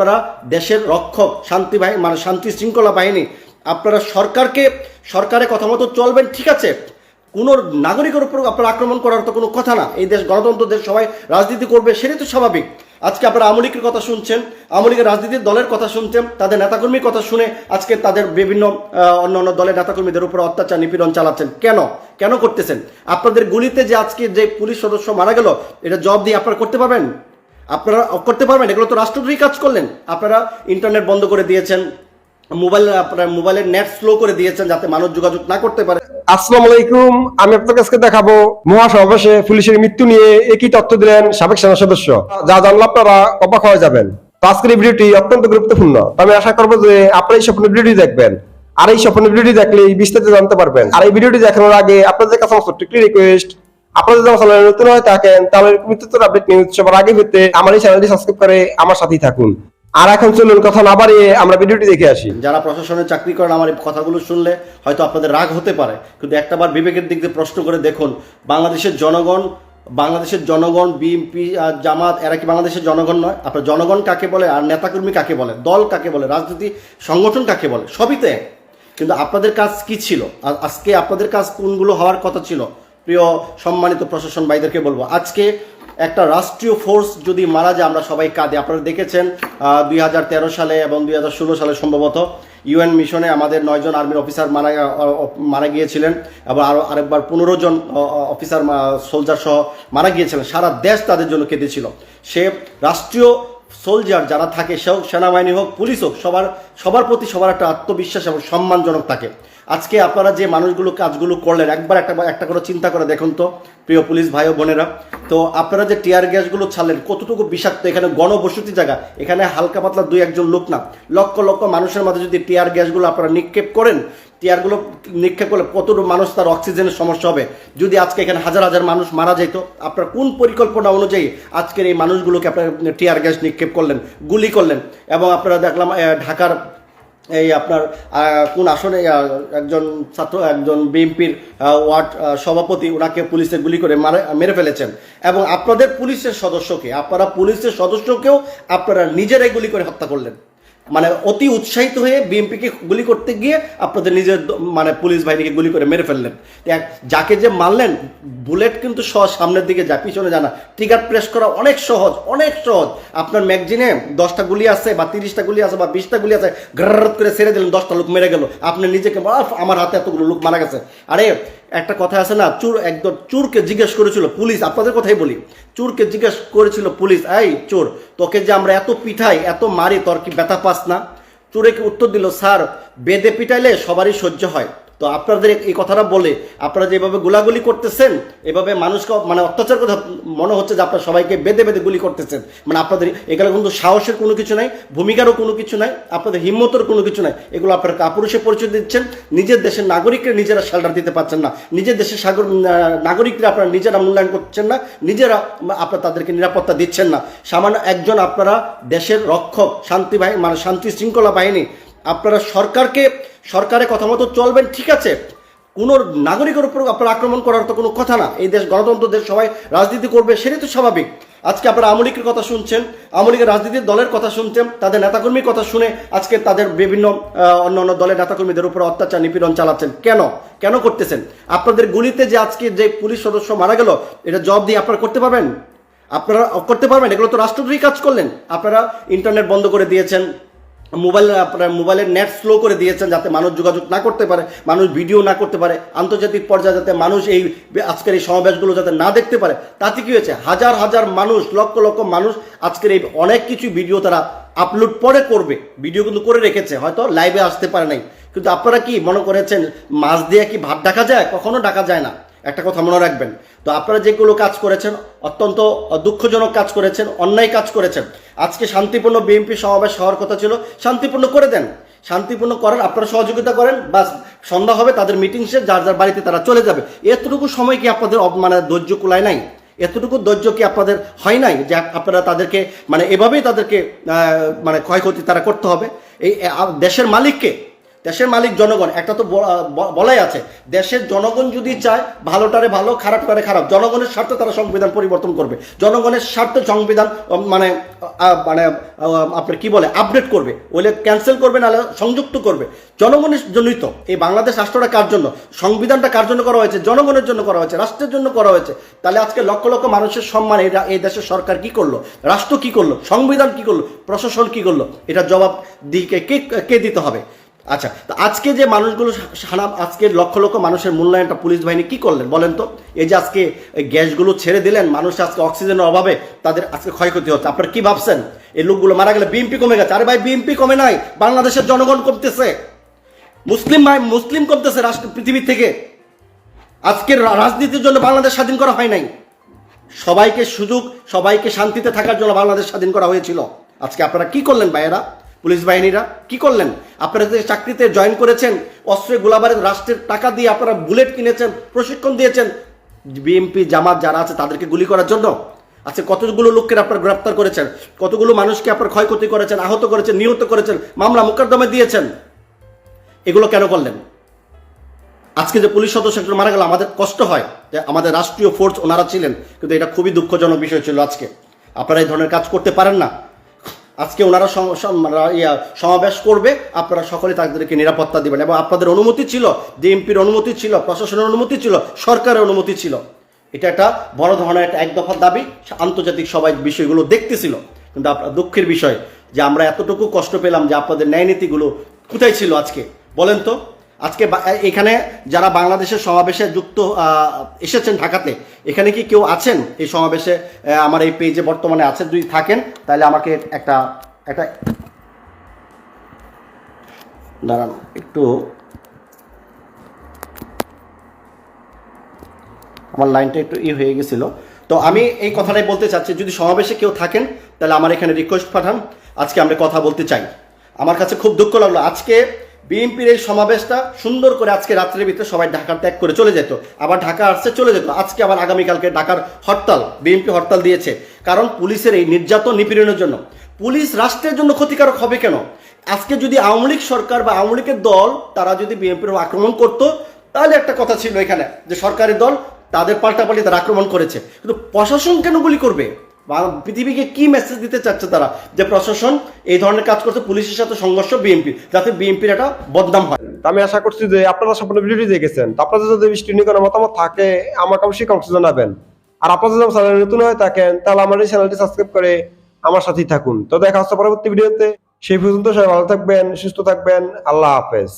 আপনারা দেশের রক্ষক, শান্তি বাহিনী মানে শান্তি শৃঙ্খলা বাহিনী। আপনারা সরকারকে, সরকারের কথা মতো চলবেন, ঠিক আছে? কোনো নাগরিকের উপর আপনারা আক্রমণ করার তো কোনো কথা না। এই দেশ গণতন্ত্র, দেশ সবাই রাজনীতি করবে, সেটাই তো স্বাভাবিক। আজকে আপনারা আওয়ামী লীগের কথা শুনছেন, আওয়ামী লীগের রাজনীতির দলের কথা শুনছেন, তাদের নেতাকর্মীর কথা শুনে আজকে তাদের বিভিন্ন অন্য অন্য দলের নেতাকর্মীদের উপর অত্যাচার, নিপীড়ন চালাচ্ছেন। কেন? কেন করতেছেন? আপনাদের গুলিতে যে আজকে যে পুলিশ সদস্য মারা গেল, এটা জব দিয়ে আপনারা করতে পারবেন? আপনারা করতে পারবেন, এগুলো তো রাষ্ট্রদ্রোহী কাজ করলেন। আপনারা ইন্টারনেট বন্ধ করে দিয়েছেন মোবাইল আপনার মোবাইলের নেট স্লো করে দিয়েছেন যাতে মানুষ যোগাযোগ না করতে পারে। আলাইকুম, আমি দেখাবো মহাসমাবেশে পুলিশের মৃত্যু নিয়ে একই তথ্য দিলেন সাবেক সেনা সদস্য। যা জানলে আপনারা অবাক হয়ে যাবেন। আজকের ভিডিওটি অত্যন্ত গুরুত্বপূর্ণ। আমি আশা করব যে আপনারা এই স্বপ্নের ভিডিওটি দেখবেন। আর এই স্বপ্নের ভিডিওটি দেখলে বিস্তারিত জানতে পারবেন। আর এই ভিডিওটি দেখানোর আগে আপনাদের কাছে রিকোয়েস্ট আপনারা যদি চ্যানেলে নতুন হয়ে থাকেন তাহলে মৃত্যুর আপডেট নিউজ সবার আগে পেতে আমার এই চ্যানেলটি সাবস্ক্রাইব করে আমার সাথেই থাকুন। আর এখন চলুন কথা না বাড়িয়ে আমরা ভিডিওটি দেখে আসি। যারা প্রশাসনে চাকরি করেন, আমার এই কথাগুলো শুনলে হয়তো আপনাদের রাগ হতে পারে। কিন্তু একটাবার বিবেকের দিক দিয়ে প্রশ্ন করে দেখুন, বাংলাদেশের জনগণ বাংলাদেশের জনগণ বিএনপি আর জামাত, এরা কি বাংলাদেশের জনগণ নয়? আপনার জনগণ কাকে বলে আর নেতাকর্মী কাকে বলে? দল কাকে বলে? রাজনীতি, সংগঠন কাকে বলে? সবই তো কিন্তু আপনাদের কাজ কি ছিল? আজকে আপনাদের কাজ কোনগুলো হওয়ার কথা ছিল? প্রিয় সম্মানিত প্রশাসন ভাইদেরকে বলব, আজকে একটা রাষ্ট্রীয় ফোর্স যদি মারা যায়, আমরা সবাই কাঁদে। আপনারা দেখেছেন দুই হাজার তেরো সালে এবং দুই হাজার ষোলো সালে সম্ভবত ইউএন মিশনে আমাদের নয়জন আর্মির অফিসার মারা মারা গিয়েছিলেন এবং আরও আরেকবার পনেরো জন অফিসার সোলজার সহ মারা গিয়েছিলেন। সারা দেশ তাদের জন্য কেঁদেছিল। সে রাষ্ট্রীয় সোলজার যারা থাকে সেও সেনাবাহিনী হোক, পুলিশ হোক, সবার সবার প্রতি সবার একটা আত্মবিশ্বাস এবং সম্মানজনক থাকে। আজকে আপনারা যে মানুষগুলো কাজগুলো করলেন, একবার একটা একটা করে চিন্তা করে দেখুন তো, প্রিয় পুলিশ ভাই ও বোনেরা। তো আপনারা যে টিয়ার গ্যাসগুলো ছাড়লেন, কতটুকু বিষাক্ত, এখানে গণবসতি জায়গা, এখানে হালকা পাতলা দুই একজন লোক না, লক্ষ লক্ষ মানুষের মাঝে যদি টিয়ার গ্যাসগুলো আপনারা নিক্ষেপ করেন, টিয়ারগুলো নিক্ষেপ করলে কতটুকু মানুষ তার অক্সিজেনের সমস্যা হবে? যদি আজকে এখানে হাজার হাজার মানুষ মারা যেত, আপনার কোন পরিকল্পনা অনুযায়ী আজকের এই মানুষগুলোকে আপনার টিয়ার গ্যাস নিক্ষেপ করলেন, গুলি করলেন? এবং আপনারা দেখলাম ঢাকার এই আপনার কোন আসনে একজন ছাত্র, একজন বিএনপির ওয়ার্ড সভাপতি, ওনাকে পুলিশে গুলি করে মারে ফেলেছেন। এবং আপনাদের পুলিশের সদস্যকে, আপনারা পুলিশের সদস্যকেও আপনারা নিজেরাই গুলি করে হত্যা করলেন। মানে অতি উৎসাহিত হয়ে বিএনপিকে গুলি করতে গিয়ে আপনাদের নিজের মানে পুলিশ বাহিনীকে গুলি করে মেরে ফেললেন। যাকে যে মারলেন, বুলেট কিন্তু সহজ সামনের দিকে যায়, পিছনে জানা ট্রিগার প্রেস করা অনেক সহজ অনেক সহজ। আপনার ম্যাগজিনে দশটা গুলি আছে, বা তিরিশটা গুলি আছে, বা বিশটা গুলি আছে গ্রার করে ছেড়ে দিলেন, দশটা লোক মেরে গেল। আপনি নিজেকে আমার হাতে এতগুলো লোক মারা গেছে। আরে একটা কথা আছে না, চোর একদম চোরকে জিজ্ঞেস করেছিল পুলিশ, আপনাদের কথাই বলি, চোরকে জিজ্ঞেস করেছিল পুলিশ, এই চোর, তোকে যে আমরা এত পিঠাই এত মারি, তোর কি ব্যথা পাস না? চোরেকে উত্তর দিল, স্যার, বেদে পিটাইলে সবারই সহ্য হয়। তো আপনাদের এই কথাটা বলে আপনারা যেভাবে গোলাগুলি করতেছেন, এভাবে মানুষকে মানে অত্যাচার কথা মনে হচ্ছে যে আপনারা সবাইকে বেঁধে বেঁধে গুলি করতেছেন। মানে আপনাদের এগুলো কিন্তু সাহসের কোনো কিছু নাই, ভূমিকারও কোনো কিছু নাই, আপনাদের হিম্মতের কোনো কিছু নাই। এগুলো আপনারা কাপুরুষে পরিচয় দিচ্ছেন, নিজের দেশের নাগরিকরা নিজেরা শেল্টার দিতে পারছেন না। নিজের দেশের সাগর নাগরিকরা আপনারা নিজেরা মূল্যায়ন করছেন না, নিজেরা আপনারা তাদেরকে নিরাপত্তা দিচ্ছেন না। সামান্য একজন আপনারা দেশের রক্ষক, শান্তি বাহিনী মানে শান্তি শৃঙ্খলা বাহিনী, আপনারা সরকারকে সরকারের কথা মতো চলবেন, ঠিক আছে? কোনো নাগরিকের উপর আপনারা আক্রমণ করার তো কোনো কথা না। এই দেশ গণতন্ত্র, দেশ সবাই রাজনীতি করবে, সেটাই তো স্বাভাবিক। আজকে আপনারা আওয়ামী লীগের কথা শুনছেন, আওয়ামী লীগের রাজনীতির দলের কথা শুনছেন, তাদের নেতাকর্মীর কথা শুনে আজকে তাদের বিভিন্ন অন্য অন্য দলের নেতাকর্মীদের উপর অত্যাচার, নিপীড়ন চালাচ্ছেন। কেন? কেন করতেছেন? আপনাদের গুলিতে যে আজকে যে পুলিশ সদস্য মারা গেল, এটা জব দিয়ে আপনারা করতে পারবেন? আপনারা করতে পারবেন? এগুলো তো রাষ্ট্রদ্রোহী কাজ করলেন। আপনারা ইন্টারনেট বন্ধ করে দিয়েছেন মোবাইল, আপনার মোবাইলের নেট স্লো করে দিয়েছেন যাতে মানুষ যোগাযোগ না করতে পারে, মানুষ ভিডিও না করতে পারে, আন্তর্জাতিক পর্যায়ে যাতে মানুষ এই আজকের এই সমাবেশগুলো যাতে না দেখতে পারে। তাতে কী হয়েছে? হাজার হাজার মানুষ, লক্ষ লক্ষ মানুষ আজকের এই অনেক কিছু ভিডিও তারা আপলোড পরে করবে। ভিডিও কিন্তু করে রেখেছে, হয়তো লাইভে আসতে পারে নাই। কিন্তু আপনারা কি মনে করেছেন, মাছ দিয়ে কি ভাত ডাকা যায়? কখনো ডাকা যায় না। একটা কথা মনে রাখবেন। তো আপনারা যেগুলো কাজ করেছেন, অত্যন্ত দুঃখজনক কাজ করেছেন, অন্যায় কাজ করেছেন, আজকে শান্তিপূর্ণ বিএনপি সমাবেশ হওয়ার কথা ছিল, শান্তিপূর্ণ করে দেন। শান্তিপূর্ণ করার আপনারা সহযোগিতা করেন, বাস, সন্ধ্যা হবে, তাদের মিটিং শেষ, যার যার বাড়িতে তারা চলে যাবে। এতটুকু সময় কি আপনাদের মানে ধৈর্য কুলায় নাই? এতটুকু ধৈর্য কি আপনাদের হয় নাই যে আপনারা তাদেরকে মানে এভাবেই তাদেরকে মানে ক্ষয়ক্ষতি তারা করতে হবে? এই দেশের মালিককে দেশের মালিক জনগণ, একটা তো বলাই আছে, দেশের জনগণ যদি চায় ভালোটারে ভালো, খারাপটারে খারাপ, জনগণের স্বার্থে তারা সংবিধান পরিবর্তন করবে, জনগণের স্বার্থে সংবিধান মানে মানে আপনার কি বলে আপডেট করবে, ওইলে ক্যান্সেল করবে, নাহলে সংযুক্ত করবে। জনগণের জন্যই তো, এই বাংলাদেশ রাষ্ট্রটা কার জন্য, সংবিধানটা কার জন্য করা হয়েছে, জনগণের জন্য করা হয়েছে, রাষ্ট্রের জন্য করা হয়েছে, তাহলে আজকে লক্ষ লক্ষ মানুষের সম্মান এই দেশের সরকার কি করল, রাষ্ট্র কি করল, সংবিধান কি করল, প্রশাসন কি করল, এটা জবাব দিকে কে কে দিতে হবে? আচ্ছা তো আজকে যে মানুষগুলো সারা আজকে লক্ষ লক্ষ মানুষের মূল্যায়নটা পুলিশ বাহিনী কি করলেন বলেন তো? এই যে আজকে গ্যাসগুলো ছেড়ে দিলেন, মানুষ আজকে অক্সিজেনের অভাবে তাদের আজকে ক্ষয়ক্ষতি হচ্ছে। আপনারা কি ভাবছেন? এই লোকগুলো মারা গেলে বিএমপি কমে গেছে। আরে ভাই বিএমপি কমে নাই, বাংলাদেশের জনগণ কমতেছে। মুসলিম ভাই, মুসলিম কমতেছে রাষ্ট্র, পৃথিবী থেকে। আজকের রাজনীতির জন্য বাংলাদেশ স্বাধীন করা হয় নাই। সবাইকে সুযোগ, সবাইকে শান্তিতে থাকার জন্য বাংলাদেশ স্বাধীন করা হয়েছিল। আজকে আপনারা কি করলেন ভাইয়েরা? পুলিশ বাহিনীরা কি করলেন? আপনারা যে চাকরিতে জয়েন করেছেন, অস্ত্রে গোলাবারের রাষ্ট্রের টাকা দিয়ে আপনারা বুলেট কিনেছেন, প্রশিক্ষণ দিয়েছেন বিএমপি জামাত যারা আছে তাদেরকে গুলি করার জন্য? আচ্ছা কতগুলো লোককে আপনারা গ্রেপ্তার করেছেন? কতগুলো মানুষকে আপনার ক্ষয়ক্ষতি করেছেন, আহত করেছেন, নিহত করেছেন, মামলা মোকদ্দমে দিয়েছেন? এগুলো কেন করলেন? আজকে যে পুলিশ সদস্য একজন মারা গেল, আমাদের কষ্ট হয় যে আমাদের রাষ্ট্রীয় ফোর্স ওনারা ছিলেন, কিন্তু এটা খুবই দুঃখজনক বিষয় ছিল আজকে। আপনারা এই ধরনের কাজ করতে পারেন না। আজকে ওনারা ইয়া, সমাবেশ করবে আপনারা সকলে তাদেরকে নিরাপত্তা দেবেন এবং আপনাদের অনুমতি ছিল ডিএমপির অনুমতি ছিল প্রশাসনের অনুমতি ছিল সরকারের অনুমতি ছিল। এটা একটা বড় ধরনের একটা এক দফার দাবি আন্তর্জাতিক সবাই বিষয়গুলো দেখতেছিল। কিন্তু আপনার দুঃখের বিষয় যে আমরা এতটুকু কষ্ট পেলাম যে আপনাদের ন্যায় নীতিগুলো কোথায় ছিল আজকে? বলেন তো। আজকে এখানে যারা বাংলাদেশের সমাবেশে যুক্ত এসেছেন ঢাকাতে, এখানে কি কেউ আছেন এই সমাবেশে? আমার এই পেজে বর্তমানে আছেন, যদি থাকেন, তাহলে আমাকে একটা একটা দাঁড়ান, একটু। আমার লাইনটা একটু ই হয়ে গেছিল। তো আমি এই কথাটাই বলতে চাচ্ছি, যদি সমাবেশে কেউ থাকেন, তাহলে আমার এখানে রিকোয়েস্ট পাঠান, আজকে আমরা কথা বলতে চাই। আমার কাছে খুব দুঃখ লাগল, আজকে বিএনপির এই সমাবেশটা সুন্দর করে আজকে রাত্রের ভিতরে সবাই ঢাকা ত্যাগ করে চলে যেত। আবার ঢাকা আসছে, চলে যেত। আজকে আবার আগামীকালকে ঢাকার হরতাল, বিএনপি হরতাল দিয়েছে। কারণ পুলিশের এই নির্যাতন নিপীড়নের জন্য। পুলিশ রাষ্ট্রের জন্য ক্ষতিকারক হবে কেন? আজকে যদি আওয়ামী লীগ সরকার বা আওয়ামী লীগের দল, তারা যদি বিএনপির আক্রমণ করতো, তাহলে একটা কথা ছিল এখানে, যে সরকারি দল তাদের পাল্টাপাল্টি তারা আক্রমণ করেছে। কিন্তু প্রশাসন কেন গুলি করবে? পৃথিবীকে কি মেসেজ দিতে চাচ্ছে তারা? যে প্রশাসন এই ধরনের কাজ করছে, পুলিশের সাথে সংঘর্ষ বিএনপি যাতে বিএনপির একটা বদনাম হয়। আমি আশা করছি যে আপনারা সম্পূর্ণ ভিডিওটি দেখেছেন। আপনাদের যদি বৃষ্টি নিয়ে কোনো মতামত থাকে, আমাকে অবশ্যই কমেন্টে জানাবেন। আর আপনারা যদি চ্যানেল নতুন হয়ে থাকেন, তাহলে আমার এই চ্যানেলটি সাবস্ক্রাইব করে আমার সাথেই থাকুন। তো দেখা হচ্ছে পরবর্তী ভিডিওতে। সেই পর্যন্ত সবাই ভালো থাকবেন, সুস্থ থাকবেন। আল্লাহ হাফেজ।